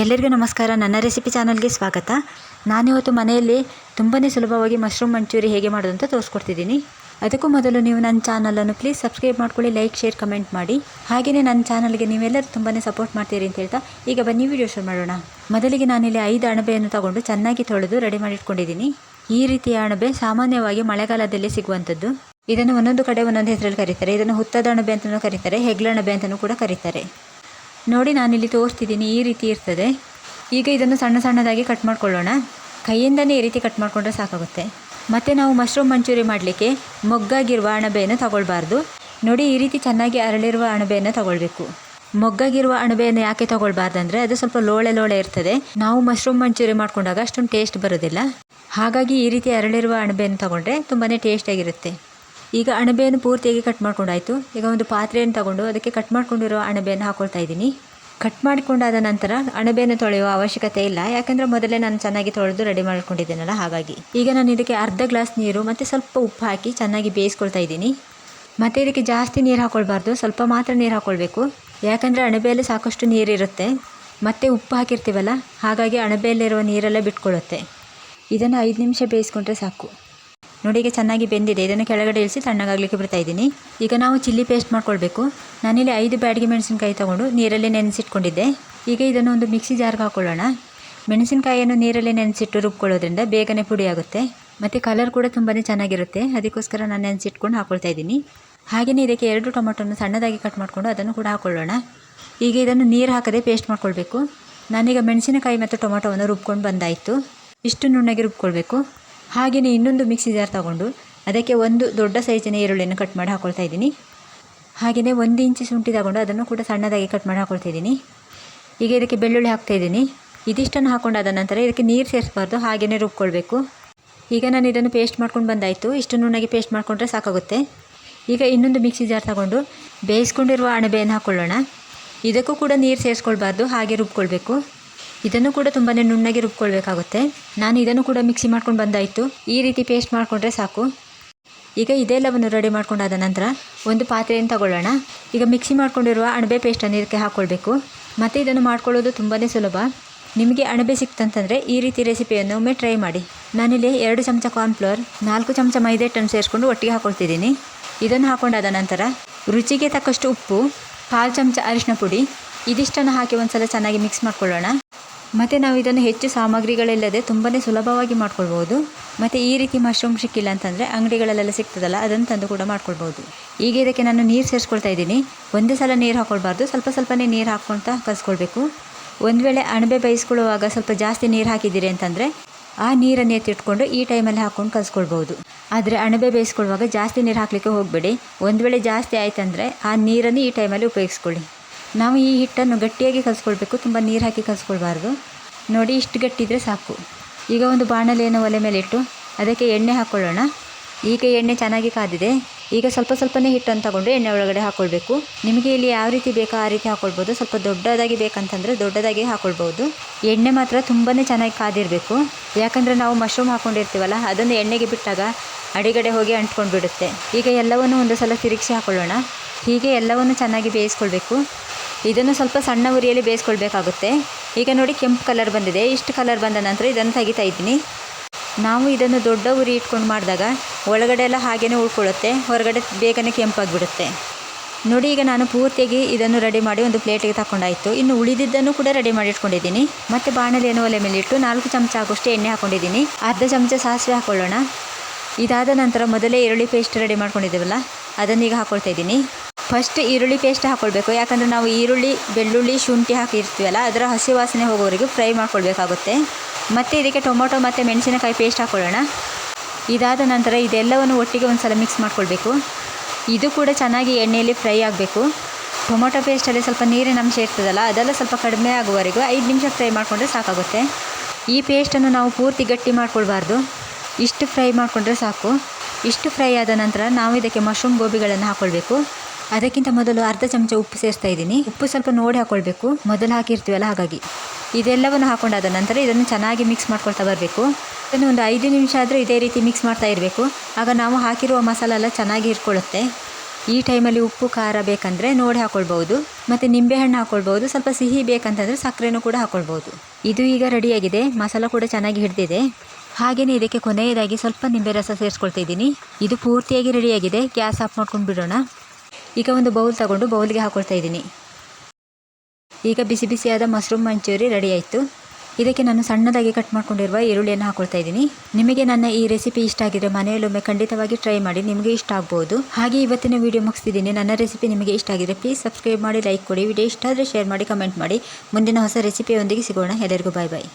ಎಲ್ಲರಿಗೂ ನಮಸ್ಕಾರ. ನನ್ನ ರೆಸಿಪಿ ಚಾನಲ್ಗೆ ಸ್ವಾಗತ. ನಾನಿವತ್ತು ಮನೆಯಲ್ಲಿ ತುಂಬಾ ಸುಲಭವಾಗಿ ಮಶ್ರೂಮ್ ಮಂಚೂರಿ ಹೇಗೆ ಮಾಡೋದು ಅಂತ ತೋರಿಸ್ಕೊಡ್ತಿದ್ದೀನಿ. ಅದಕ್ಕೂ ಮೊದಲು ನೀವು ನನ್ನ ಚಾನಲನ್ನು ಪ್ಲೀಸ್ ಸಬ್ಸ್ಕ್ರೈಬ್ ಮಾಡ್ಕೊಳ್ಳಿ ಲೈಕ್ ಶೇರ್ ಕಮೆಂಟ್ ಮಾಡಿ. ಹಾಗೆಯೇ ನನ್ನ ಚಾನಲ್ಗೆ ನೀವೆಲ್ಲರೂ ತುಂಬಾ ಸಪೋರ್ಟ್ ಮಾಡ್ತೀರಿ ಅಂತ ಹೇಳ್ತಾ ಈಗ ಬನ್ನಿ ವಿಡಿಯೋ ಶುರು ಮಾಡೋಣ. ಮೊದಲಿಗೆ ನಾನಿಲ್ಲಿ ಐದು ಅಣಬೆಯನ್ನು ತಗೊಂಡು ಚೆನ್ನಾಗಿ ತೊಳೆದು ರೆಡಿ ಮಾಡಿಟ್ಕೊಂಡಿದ್ದೀನಿ ಈ ರೀತಿಯ ಅಣಬೆ ಸಾಮಾನ್ಯವಾಗಿ ಮಳೆಗಾಲದಲ್ಲಿ ಸಿಗುವಂಥದ್ದು. ಇದನ್ನು ಒಂದೊಂದು ಕಡೆ ಒಂದೊಂದು ಹೆಸರಲ್ಲಿ ಕರೀತಾರೆ. ಇದನ್ನು ಹುತ್ತದ ಅಣಬೆ ಅಂತಲೂ ಕರೀತಾರೆ ಹೆಗ್ಲಣಬೆ ಅಂತಲೂ ಕೂಡ ಕರೀತಾರೆ. ನೋಡಿ ನಾನಿಲ್ಲಿ ತೋರಿಸ್ತಿದ್ದೀನಿ ಈ ರೀತಿ ಇರ್ತದೆ. ಈಗ ಇದನ್ನು ಸಣ್ಣ ಸಣ್ಣದಾಗಿ ಕಟ್ ಮಾಡ್ಕೊಳ್ಳೋಣ. ಕೈಯಿಂದನೇ ಈ ರೀತಿ ಕಟ್ ಮಾಡಿಕೊಂಡ್ರೆ ಸಾಕಾಗುತ್ತೆ. ಮತ್ತು ನಾವು ಮಶ್ರೂಮ್ ಮಂಚೂರಿ ಮಾಡಲಿಕ್ಕೆ ಮೊಗ್ಗಾಗಿರುವ ಅಣಬೆಯನ್ನು ತಗೊಳ್ಬಾರ್ದು. ನೋಡಿ ಈ ರೀತಿ ಚೆನ್ನಾಗಿ ಅರಳಿರುವ ಅಣಬೆಯನ್ನು ತಗೊಳ್ಬೇಕು. ಮೊಗ್ಗಾಗಿರುವ ಅಣಬೆಯನ್ನು ಯಾಕೆ ತಗೊಳ್ಬಾರ್ದಂದ್ರೆ ಅದು ಸ್ವಲ್ಪ ಲೋಳೆ ಲೋಳೆ ಇರ್ತದೆ. ನಾವು ಮಶ್ರೂಮ್ ಮಂಚೂರಿ ಮಾಡ್ಕೊಂಡಾಗ ಅಷ್ಟೊಂದು ಟೇಸ್ಟ್ ಬರೋದಿಲ್ಲ. ಹಾಗಾಗಿ ಈ ರೀತಿ ಅರಳಿರುವ ಅಣಬೆಯನ್ನು ತಗೊಂಡ್ರೆ ತುಂಬಾ ಟೇಸ್ಟಿಯಾಗಿರುತ್ತೆ ಈಗ ಅಣಬೆಯನ್ನು ಪೂರ್ತಿಯಾಗಿ ಕಟ್ ಮಾಡ್ಕೊಂಡಾಯಿತು. ಈಗ ಒಂದು ಪಾತ್ರೆಯನ್ನು ತಗೊಂಡು ಅದಕ್ಕೆ ಕಟ್ ಮಾಡ್ಕೊಂಡಿರೋ ಅಣಬೆಯನ್ನು ಹಾಕ್ಕೊಳ್ತಾ ಇದ್ದೀನಿ. ಕಟ್ ಮಾಡಿಕೊಂಡಾದ ನಂತರ ಅಣಬೆಯನ್ನು ತೊಳೆಯುವ ಅವಶ್ಯಕತೆ ಇಲ್ಲ. ಯಾಕಂದರೆ ಮೊದಲೇ ನಾನು ಚೆನ್ನಾಗಿ ತೊಳೆದು ರೆಡಿ ಮಾಡ್ಕೊಂಡಿದ್ದೀನಲ್ಲ, ಹಾಗಾಗಿ. ಈಗ ನಾನು ಇದಕ್ಕೆ ಅರ್ಧ ಗ್ಲಾಸ್ ನೀರು ಮತ್ತು ಸ್ವಲ್ಪ ಉಪ್ಪು ಹಾಕಿ ಚೆನ್ನಾಗಿ ಬೇಯಿಸ್ಕೊಳ್ತಾ ಇದ್ದೀನಿ. ಮತ್ತು ಇದಕ್ಕೆ ಜಾಸ್ತಿ ನೀರು ಹಾಕ್ಕೊಳ್ಬಾರ್ದು ಸ್ವಲ್ಪ ಮಾತ್ರ ನೀರು ಹಾಕ್ಕೊಳ್ಬೇಕು ಯಾಕಂದರೆ ಅಣಬೆಯಲ್ಲಿ ಸಾಕಷ್ಟು ನೀರಿರುತ್ತೆ ಮತ್ತು ಉಪ್ಪು ಹಾಕಿರ್ತೀವಲ್ಲ, ಹಾಗಾಗಿ ಅಣಬೆಯಲ್ಲಿರುವ ನೀರೆಲ್ಲ ಬಿಟ್ಕೊಳ್ಳುತ್ತೆ. ಇದನ್ನು ಐದು ನಿಮಿಷ ಬೇಯಿಸ್ಕೊಂಡ್ರೆ ಸಾಕು. ನೋಡಿ, ಈಗ ಚೆನ್ನಾಗಿ ಬೆಂದಿದೆ. ಇದನ್ನು ಕೆಳಗಡೆ ಇಳಿಸಿ ತಣ್ಣಗಾಗಲಿಕ್ಕೆ ಬಿಡ್ತಾ ಈಗ ನಾವು ಚಿಲ್ಲಿ ಪೇಸ್ಟ್ ಮಾಡ್ಕೊಳ್ಬೇಕು. ನಾನಿಲ್ಲಿ ಐದು ಬ್ಯಾಡಿಗೆ ಮೆಣಸಿನಕಾಯಿ ತೊಗೊಂಡು ನೀರಲ್ಲಿ ನೆನೆಸಿಟ್ಕೊಂಡಿದ್ದೆ. ಈಗ ಇದನ್ನು ಒಂದು ಮಿಕ್ಸಿ ಜಾರ್ಗೆ ಹಾಕ್ಕೊಳ್ಳೋಣ ಮೆಣಸಿನಕಾಯಿಯನ್ನು ನೀರಲ್ಲಿ ನೆನೆಸಿಟ್ಟು ರುಬ್ಕೊಳ್ಳೋದ್ರಿಂದ ಬೇಗನೆ ಪುಡಿ ಆಗುತ್ತೆ. ಮತ್ತು ಕಲರ್ ಕೂಡ ತುಂಬಾ ಚೆನ್ನಾಗಿರುತ್ತೆ. ಅದಕ್ಕೋಸ್ಕರ ನಾನು ನೆನೆಸಿಟ್ಕೊಂಡು ಹಾಕ್ಕೊಳ್ತಾ ಇದ್ದೀನಿ. ಹಾಗೆಯೇ ಇದಕ್ಕೆ ಎರಡು ಟೊಮೊಟೊನ ಸಣ್ಣದಾಗಿ ಕಟ್ ಮಾಡಿಕೊಂಡು ಅದನ್ನು ಕೂಡ ಹಾಕ್ಕೊಳ್ಳೋಣ ಈಗ ಇದನ್ನು ನೀರು ಹಾಕದೆ ಪೇಸ್ಟ್ ಮಾಡ್ಕೊಳ್ಬೇಕು. ನಾನೀಗ ಮೆಣಸಿನಕಾಯಿ ಮತ್ತು ಟೊಮೊಟೊವನ್ನು ರುಬ್ಕೊಂಡು ಬಂದಾಯಿತು. ಇಷ್ಟು ನುಣ್ಣಗೆ ರುಬ್ಕೊಳ್ಬೇಕು. ಹಾಗೆಯೇ ಇನ್ನೊಂದು ಮಿಕ್ಸಿ ಜಾರ್ ತಗೊಂಡು ಅದಕ್ಕೆ ಒಂದು ದೊಡ್ಡ ಸೈಜಿನ ಈರುಳ್ಳಿಯನ್ನು ಕಟ್ ಮಾಡಿ ಹಾಕ್ಕೊಳ್ತಾ ಇದ್ದೀನಿ. ಹಾಗೆಯೇ ಒಂದು ಇಂಚು ಶುಂಠಿ ತಗೊಂಡು ಅದನ್ನು ಕೂಡ ಸಣ್ಣದಾಗಿ ಕಟ್ ಮಾಡಿ ಹಾಕೊಳ್ತಾ ಇದ್ದೀನಿ. ಈಗ ಇದಕ್ಕೆ ಬೆಳ್ಳುಳ್ಳಿ ಹಾಕ್ತಾ ಇದ್ದೀನಿ. ಇದಿಷ್ಟನ್ನು ಹಾಕೊಂಡಾದ ನಂತರ ಇದಕ್ಕೆ ನೀರು ಸೇರಿಸಬಾರ್ದು, ಹಾಗೆಯೇ ರುಬ್ಕೊಳ್ಬೇಕು. ಈಗ ನಾನು ಇದನ್ನು ಪೇಸ್ಟ್ ಮಾಡ್ಕೊಂಡು ಬಂದಾಯಿತು. ಇಷ್ಟು ನುಣ್ಣಗೆ ಪೇಸ್ಟ್ ಮಾಡಿಕೊಂಡ್ರೆ ಸಾಕಾಗುತ್ತೆ. ಈಗ ಇನ್ನೊಂದು ಮಿಕ್ಸಿ ಜಾರ್ ತಗೊಂಡು ಬೇಯಿಸ್ಕೊಂಡಿರುವ ಅಣಬೆಯನ್ನು ಹಾಕ್ಕೊಳ್ಳೋಣ ಇದಕ್ಕೂ ಕೂಡ ನೀರು ಸೇರಿಸ್ಕೊಳ್ಬಾರ್ದು, ಹಾಗೆ ರುಬ್ಕೊಳ್ಬೇಕು. ಇದನ್ನು ಕೂಡ ತುಂಬಾ ನುಣ್ಣಗೆ ರುಬ್ಕೊಳ್ಬೇಕಾಗುತ್ತೆ. ನಾನು ಇದನ್ನು ಕೂಡ ಮಿಕ್ಸಿ ಮಾಡ್ಕೊಂಡು ಬಂದಾಯಿತು. ಈ ರೀತಿ ಪೇಸ್ಟ್ ಮಾಡಿಕೊಂಡ್ರೆ ಸಾಕು. ಈಗ ಇದೆಲ್ಲವನ್ನು ರೆಡಿ ಮಾಡ್ಕೊಂಡಾದ ನಂತರ ಒಂದು ಪಾತ್ರೆಯನ್ನು ತಗೊಳ್ಳೋಣ. ಈಗ ಮಿಕ್ಸಿ ಮಾಡ್ಕೊಂಡಿರುವ ಅಣಬೆ ಪೇಸ್ಟನ್ನು ಇದಕ್ಕೆ ಹಾಕ್ಕೊಳ್ಬೇಕು ಮತ್ತು ಇದನ್ನು ಮಾಡ್ಕೊಳ್ಳೋದು ತುಂಬಾ ಸುಲಭ. ನಿಮಗೆ ಅಣಬೆ ಸಿಕ್ತಂತಂದರೆ ಈ ರೀತಿ ರೆಸಿಪಿಯನ್ನು ಒಮ್ಮೆ ಟ್ರೈ ಮಾಡಿ. ನಾನಿಲ್ಲಿ ಎರಡು ಚಮಚ ಕಾರ್ನ್ಫ್ಲವರ್ ನಾಲ್ಕು ಚಮಚ ಮೈದೆ ಹಿಟ್ಟನ್ನು ಸೇರಿಸ್ಕೊಂಡು ಒಟ್ಟಿಗೆ ಹಾಕ್ಕೊಳ್ತಿದ್ದೀನಿ ಇದನ್ನು ಹಾಕ್ಕೊಂಡಾದ ನಂತರ ರುಚಿಗೆ ತಕ್ಕಷ್ಟು ಉಪ್ಪು, ಕಾಲು ಚಮಚ ಅರಿಶಿನ ಪುಡಿ, ಇದಿಷ್ಟನ್ನು ಹಾಕಿ ಒಂದು ಸಲ ಚೆನ್ನಾಗಿ ಮಿಕ್ಸ್ ಮಾಡ್ಕೊಳ್ಳೋಣ. ಮತ್ತು ನಾವು ಇದನ್ನು ಹೆಚ್ಚು ಸಾಮಗ್ರಿಗಳಿಲ್ಲದೆ ತುಂಬಾ ಸುಲಭವಾಗಿ ಮಾಡ್ಕೊಳ್ಬೋದು ಮತ್ತು ಈ ರೀತಿ ಮಶ್ರೂಮ್ ಸಿಕ್ಕಿಲ್ಲ ಅಂತಂದರೆ ಅಂಗಡಿಗಳಲ್ಲೆಲ್ಲ ಸಿಗ್ತದಲ್ಲ, ಅದನ್ನು ತಂದು ಕೂಡ ಮಾಡ್ಕೊಳ್ಬೋದು ಈಗ ಇದಕ್ಕೆ ನಾನು ನೀರು ಸೇರಿಸ್ಕೊಳ್ತಾ ಇದ್ದೀನಿ. ಒಂದೇ ಸಲ ನೀರು ಹಾಕ್ಕೊಳ್ಬಾರ್ದು ಸ್ವಲ್ಪ ಸ್ವಲ್ಪನೇ ನೀರು ಹಾಕ್ಕೊಳ್ತಾ ಕಲಿಸ್ಕೊಳ್ಬೇಕು. ಒಂದು ವೇಳೆ ಅಣಬೆ ಬೇಯಿಸ್ಕೊಳ್ಳುವಾಗ ಸ್ವಲ್ಪ ಜಾಸ್ತಿ ನೀರು ಹಾಕಿದ್ದೀರಿ ಅಂತಂದರೆ ಆ ನೀರನ್ನು ಎತ್ತಿಟ್ಕೊಂಡು ಈ ಟೈಮಲ್ಲಿ ಹಾಕ್ಕೊಂಡು ಕಲಿಸ್ಕೊಳ್ಬೋದು ಆದರೆ ಅಣಬೆ ಬೇಯಿಸ್ಕೊಳ್ಳುವಾಗ ಜಾಸ್ತಿ ನೀರು ಹಾಕಲಿಕ್ಕೆ ಹೋಗಬೇಡಿ. ಒಂದು ವೇಳೆ ಜಾಸ್ತಿ ಆಯ್ತಂದರೆ ಆ ನೀರನ್ನು ಈ ಟೈಮಲ್ಲಿ ಉಪಯೋಗಿಸ್ಕೊಳ್ಳಿ. ನಾವು ಈ ಹಿಟ್ಟನ್ನು ಗಟ್ಟಿಯಾಗಿ ಕಲಿಸ್ಕೊಳ್ಬೇಕು, ತುಂಬ ನೀರು ಹಾಕಿ ಕಲಿಸ್ಕೊಳ್ಬಾರ್ದು. ನೋಡಿ ಇಷ್ಟು ಗಟ್ಟಿದ್ರೆ ಸಾಕು. ಈಗ ಒಂದು ಬಾಣಲೆಯನ್ನು ಒಲೆ ಮೇಲೆ ಇಟ್ಟು ಅದಕ್ಕೆ ಎಣ್ಣೆ ಹಾಕ್ಕೊಳ್ಳೋಣ ಈಗ ಎಣ್ಣೆ ಚೆನ್ನಾಗಿ ಕಾದಿದೆ. ಈಗ ಸ್ವಲ್ಪ ಸ್ವಲ್ಪನೇ ಹಿಟ್ಟನ್ನು ತಗೊಂಡು ಎಣ್ಣೆ ಒಳಗಡೆ ಹಾಕ್ಕೊಳ್ಬೇಕು ನಿಮಗೆ ಇಲ್ಲಿ ಯಾವ ರೀತಿ ಬೇಕೋ ಆ ರೀತಿ ಹಾಕ್ಕೊಳ್ಬೋದು ಸ್ವಲ್ಪ ದೊಡ್ಡದಾಗಿ ಬೇಕಂತಂದರೆ ದೊಡ್ಡದಾಗಿ ಹಾಕ್ಕೊಳ್ಬೋದು ಎಣ್ಣೆ ಮಾತ್ರ ತುಂಬಾ ಚೆನ್ನಾಗಿ ಕಾದಿರಬೇಕು. ಯಾಕಂದರೆ ನಾವು ಮಶ್ರೂಮ್ ಹಾಕ್ಕೊಂಡಿರ್ತೀವಲ್ಲ ಅದನ್ನು ಎಣ್ಣೆಗೆ ಬಿಟ್ಟಾಗ ಅಡಿಗಡೆ ಹೋಗಿ ಅಂಟ್ಕೊಂಡು ಬಿಡುತ್ತೆ ಈಗ ಎಲ್ಲವನ್ನು ಒಂದು ಸಲ ತಿರುಗಿಸಿ ಹಾಕ್ಕೊಳ್ಳೋಣ ಹೀಗೆ ಎಲ್ಲವನ್ನು ಚೆನ್ನಾಗಿ ಬೇಯಿಸ್ಕೊಳ್ಬೇಕು. ಇದನ್ನು ಸ್ವಲ್ಪ ಸಣ್ಣ ಉರಿಯಲ್ಲಿ ಬೇಯಿಸ್ಕೊಳ್ಬೇಕಾಗುತ್ತೆ. ಈಗ ನೋಡಿ ಕೆಂಪು ಕಲರ್ ಬಂದಿದೆ. ಇಷ್ಟು ಕಲರ್ ಬಂದ ನಂತರ ಇದನ್ನು ತೆಗಿತಾ ಇದ್ದೀನಿ. ನಾವು ಇದನ್ನು ದೊಡ್ಡ ಉರಿ ಇಟ್ಕೊಂಡು ಮಾಡಿದಾಗ ಒಳಗಡೆ ಎಲ್ಲ ಹಾಗೇ ಉಳ್ಕೊಳ್ಳುತ್ತೆ. ಹೊರಗಡೆ ಬೇಗನೆ ಕೆಂಪಾಗಿಬಿಡುತ್ತೆ. ನೋಡಿ ಈಗ ನಾನು ಪೂರ್ತಿಯಾಗಿ ಇದನ್ನು ರೆಡಿ ಮಾಡಿ ಒಂದು ಪ್ಲೇಟಿಗೆ ತಗೊಂಡಾಯಿತು ಇನ್ನು ಉಳಿದಿದ್ದನ್ನು ಕೂಡ ರೆಡಿ ಮಾಡಿ ಇಟ್ಕೊಂಡಿದ್ದೀನಿ. ಮತ್ತು ಏನೋ ಒಲೆ ಮೇಲೆ ಇಟ್ಟು ನಾಲ್ಕು ಚಮಚ ಆಗೋಷ್ಟು ಎಣ್ಣೆ ಹಾಕ್ಕೊಂಡಿದ್ದೀನಿ ಅರ್ಧ ಚಮಚ ಸಾಸಿವೆ ಹಾಕ್ಕೊಳ್ಳೋಣ ಇದಾದ ನಂತರ ಮೊದಲೇ ಈರುಳ್ಳಿ ಪೇಸ್ಟ್ ರೆಡಿ ಮಾಡ್ಕೊಂಡಿದ್ದೀವಲ್ಲ, ಅದನ್ನೀಗ ಹಾಕ್ಕೊಳ್ತಾ ಇದ್ದೀನಿ. ಫಸ್ಟ್ ಈರುಳ್ಳಿ ಪೇಸ್ಟ್ ಹಾಕ್ಕೊಳ್ಬೇಕು ಯಾಕಂದರೆ ನಾವು ಈರುಳ್ಳಿ, ಬೆಳ್ಳುಳ್ಳಿ, ಶುಂಠಿ ಹಾಕಿರ್ತೀವಲ್ಲ, ಅದರ ಹಸಿ ವಾಸನೆ ಹೋಗೋವರೆಗೂ ಫ್ರೈ ಮಾಡ್ಕೊಳ್ಬೇಕಾಗುತ್ತೆ. ಮತ್ತು ಇದಕ್ಕೆ ಟೊಮೊಟೊ ಮತ್ತು ಮೆಣಸಿನಕಾಯಿ ಪೇಸ್ಟ್ ಹಾಕ್ಕೊಳ್ಳೋಣ ಇದಾದ ನಂತರ ಇದೆಲ್ಲವನ್ನು ಒಟ್ಟಿಗೆ ಒಂದು ಸಲ ಮಿಕ್ಸ್ ಮಾಡ್ಕೊಳ್ಬೇಕು. ಇದು ಕೂಡ ಚೆನ್ನಾಗಿ ಎಣ್ಣೆಯಲ್ಲಿ ಫ್ರೈ ಆಗಬೇಕು. ಟೊಮೊಟೊ ಪೇಸ್ಟಲ್ಲಿ ಸ್ವಲ್ಪ ನೀರಿನ ಅಂಶ ಇರ್ತದಲ್ಲ, ಅದೆಲ್ಲ ಸ್ವಲ್ಪ ಕಡಿಮೆ ಆಗುವವರೆಗೂ ಐದು ನಿಮಿಷ ಫ್ರೈ ಮಾಡಿಕೊಂಡ್ರೆ ಸಾಕಾಗುತ್ತೆ. ಈ ಪೇಸ್ಟನ್ನು ನಾವು ಪೂರ್ತಿ ಗಟ್ಟಿ ಮಾಡ್ಕೊಳ್ಬಾರ್ದು. ಇಷ್ಟು ಫ್ರೈ ಮಾಡಿಕೊಂಡ್ರೆ ಸಾಕು. ಇಷ್ಟು ಫ್ರೈ ಆದ ನಂತರ ನಾವು ಇದಕ್ಕೆ ಮಶ್ರೂಮ್ ಗೋಬಿಗಳನ್ನು ಹಾಕ್ಕೊಳ್ಬೇಕು ಅದಕ್ಕಿಂತ ಮೊದಲು ಅರ್ಧ ಚಮಚ ಉಪ್ಪು ಸೇರಿಸ್ತಾ ಇದ್ದೀನಿ. ಉಪ್ಪು ಸ್ವಲ್ಪ ನೋಡಿ ಹಾಕ್ಕೊಳ್ಬೇಕು ಮೊದಲು ಹಾಕಿರ್ತೀವಲ್ಲ ಹಾಗಾಗಿ. ಇದೆಲ್ಲವನ್ನು ಹಾಕೊಂಡಾದ ನಂತರ ಇದನ್ನು ಚೆನ್ನಾಗಿ ಮಿಕ್ಸ್ ಮಾಡ್ಕೊಳ್ತಾ ಬರಬೇಕು. ಇದನ್ನು ಒಂದು ಐದು ನಿಮಿಷ ಆದರೂ ಇದೇ ರೀತಿ ಮಿಕ್ಸ್ ಮಾಡ್ತಾ ಇರಬೇಕು. ಆಗ ನಾವು ಹಾಕಿರುವ ಮಸಾಲ ಎಲ್ಲ ಚೆನ್ನಾಗಿ ಇಟ್ಕೊಳ್ಳುತ್ತೆ ಈ ಟೈಮಲ್ಲಿ ಉಪ್ಪು, ಖಾರ ಬೇಕಂದರೆ ನೋಡಿ ಹಾಕ್ಕೊಳ್ಬೋದು ಮತ್ತು ನಿಂಬೆಹಣ್ಣು ಹಾಕ್ಕೊಳ್ಬೋದು ಸ್ವಲ್ಪ ಸಿಹಿ ಬೇಕಂತಂದರೆ ಸಕ್ಕರೆನೂ ಕೂಡ ಹಾಕ್ಕೊಳ್ಬೋದು ಇದು ಈಗ ರೆಡಿಯಾಗಿದೆ. ಮಸಾಲ ಕೂಡ ಚೆನ್ನಾಗಿ ಹಿಡಿದಿದೆ. ಹಾಗೆಯೇ ಇದಕ್ಕೆ ಕೊನೆಯದಾಗಿ ಸ್ವಲ್ಪ ನಿಂಬೆ ರಸ ಸೇರಿಸ್ಕೊಳ್ತಾ ಇದು ಪೂರ್ತಿಯಾಗಿ ರೆಡಿಯಾಗಿದೆ. ಗ್ಯಾಸ್ ಆಫ್ ಮಾಡ್ಕೊಂಡು ಬಿಡೋಣ ಈಗ ಒಂದು ಬೌಲ್ ತಗೊಂಡು ಬೌಲ್ಗೆ ಹಾಕೊಳ್ತಾ ಇದ್ದೀನಿ. ಈಗ ಬಿಸಿ ಬಿಸಿಯಾದ ಮಶ್ರೂಮ್ ಮಂಚೂರಿ ರೆಡಿ ಆಯಿತು. ಇದಕ್ಕೆ ನಾನು ಸಣ್ಣದಾಗಿ ಕಟ್ ಮಾಡ್ಕೊಂಡಿರುವ ಈರುಳ್ಳಿಯನ್ನು ಹಾಕೊಳ್ತಾ ಇದ್ದೀನಿ. ನಿಮಗೆ ನನ್ನ ಈ ರೆಸಿಪಿ ಇಷ್ಟ ಆಗಿದ್ರೆ ಮನೆಯಲ್ಲೊಮ್ಮೆ ಖಂಡಿತವಾಗಿ ಟ್ರೈ ಮಾಡಿ, ನಿಮಗೆ ಇಷ್ಟ ಆಗ್ಬೋದು. ಹಾಗೆ ಇವತ್ತಿನ ವಿಡಿಯೋ ಮುಗಿಸ್ತಿದ್ದೀನಿ. ನನ್ನ ರೆಸಿಪಿ ನಿಮಗೆ ಇಷ್ಟ ಆಗಿದ್ರೆ ಪ್ಲೀಸ್ ಸಬ್ಸ್ಕ್ರೈಬ್ ಮಾಡಿ ಲೈಕ್ ಕೊಡಿ. ವಿಡಿಯೋ ಇಷ್ಟ ಆದರೆ ಶೇರ್ ಮಾಡಿ ಕಮೆಂಟ್ ಮಾಡಿ. ಮುಂದಿನ ಹೊಸ ರೆಸಿಪಿಯೊಂದಿಗೆ ಸಿಗೋಣ. ಎಲ್ಲರಿಗೂ ಬಾಯ್ ಬಾಯ್